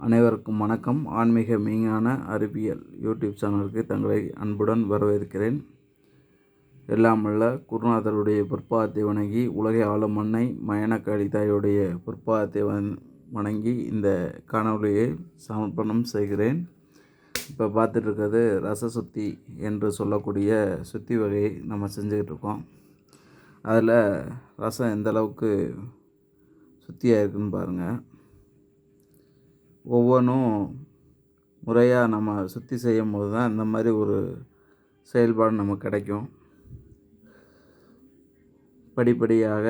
அனைவருக்கும் வணக்கம். ஆன்மீக மெய்ஞான அறிவியல் யூடியூப் சேனலுக்கு தங்களை அன்புடன் வரவேற்கிறேன். எல்லாம் குருநாதருடைய பிற்பாதத்தை வணங்கி உலகை ஆளும் மண்ணை மயன கலிதாயுடைய பொற்பாதத்தை வந் வணங்கி இந்த காணொலியை சமர்ப்பணம் செய்கிறேன். இப்போ பார்த்துட்டு இருக்கிறது ரச சுத்தி என்று சொல்லக்கூடிய சுத்தி வகையை நம்ம செஞ்சுக்கிட்டு இருக்கோம் அதில் ரசம் எந்த அளவுக்கு சுத்தியாக இருக்குன்னு பாருங்கள் ஒவ்வொன்றும் முறையாக நம்ம சுத்தி செய்யும் போது தான் இந்த மாதிரி ஒரு செயல்பாடு நமக்கு கிடைக்கும். படிப்படியாக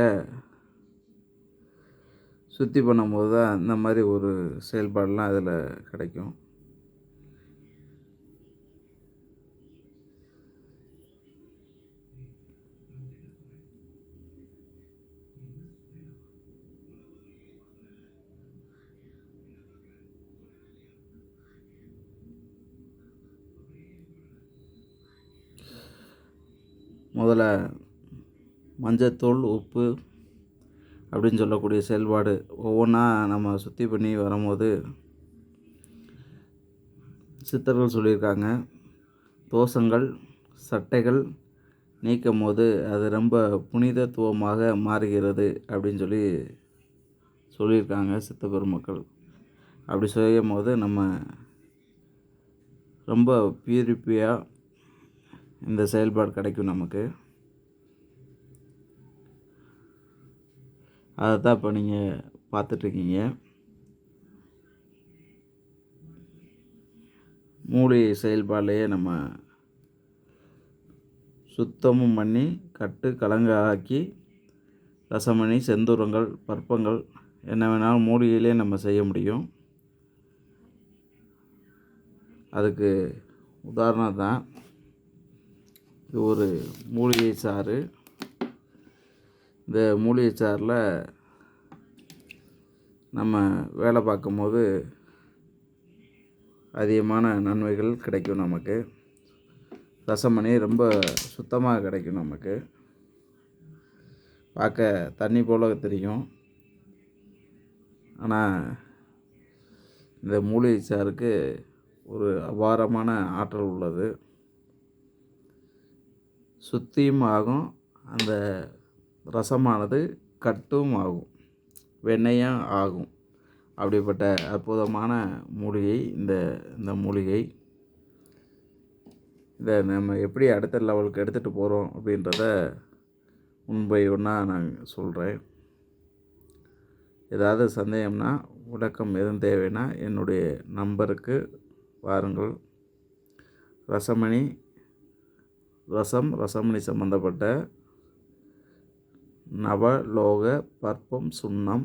சுத்தி பண்ணும்போது தான் இந்த மாதிரி ஒரு செயல்பாடெலாம் அதில் கிடைக்கும். முதல்ல மஞ்சத்தூள் உப்பு அப்படின்னு சொல்லக்கூடிய செயல்பாடு ஒவ்வொன்றா நம்ம சுத்தி பண்ணி வரும்போது சித்தர்கள் சொல்லியிருக்காங்க. தோஷங்கள் சட்டைகள் நீக்கும் போது அது ரொம்ப புனிதத்துவமாக மாறுகிறது அப்படின்னு சொல்லி சொல்லியிருக்காங்க சித்த பெருமக்கள். அப்படி செய்யும் போது நம்ம ரொம்ப பியூரிஃபியாக இந்த செயல்பாடு கிடைக்கும் நமக்கு. அதை தான் இப்போ நீங்கள் பார்த்துட்ருக்கீங்க. மூளை செயல்பாடுலையே நம்ம சுத்தமும் பண்ணி கட்டு கலங்க ஆக்கி ரசமணி செந்தூரங்கள் பற்பங்கள் என்ன வேணாலும் மூலிகையிலே நம்ம செய்ய முடியும். அதுக்கு உதாரணம் தான். ஒரு மூலிகை சாறு. இந்த மூலிகை சாறில் நம்ம வேலை பார்க்கும்போது அதிகமான நன்மைகள் கிடைக்கும் நமக்கு. ரசமணி ரொம்ப சுத்தமாக கிடைக்கும் நமக்கு. பார்க்க தண்ணி போல தெரியும். ஆனால் இந்த மூலிகை சாருக்கு ஒரு அபாரமான ஆற்றல் உள்ளது. சுத்தியும் ஆகும். அந்த ரசமானது கட்டும் ஆகும். வெண்ணெயும் ஆகும். அப்படிப்பட்ட அற்புதமான மூலிகை இந்த இந்த மூலிகை. இதை நம்ம எப்படி அடுத்த லெவலுக்கு எடுத்துகிட்டு போகிறோம் அப்படின்றத முன்பை ஒன்றா நான் சொல்கிறேன் ஏதாவது சந்தேகம்னா விளக்கம் எதுவும் தேவைன்னா என்னுடைய நம்பருக்கு வாருங்கள். ரசமணி ரசம் ரசமணி சம்மந்தப்பட்ட நவலோக பற்பம் சுண்ணம்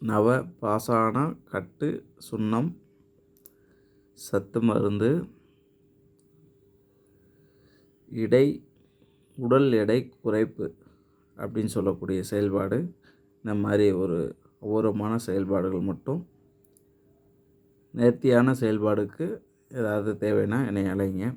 நவ பாசான கட்டு சுண்ணம் சத்து மருந்து இடை உடல் எடை குறைப்பு அப்படின்னு சொல்லக்கூடிய செயல்பாடு. இந்த மாதிரி ஒரு அபூர்வமான செயல்பாடுகள் மட்டும். நேர்த்தியான செயல்பாடுக்கு ஏதாவது தேவைன்னா என்னை அலைங்க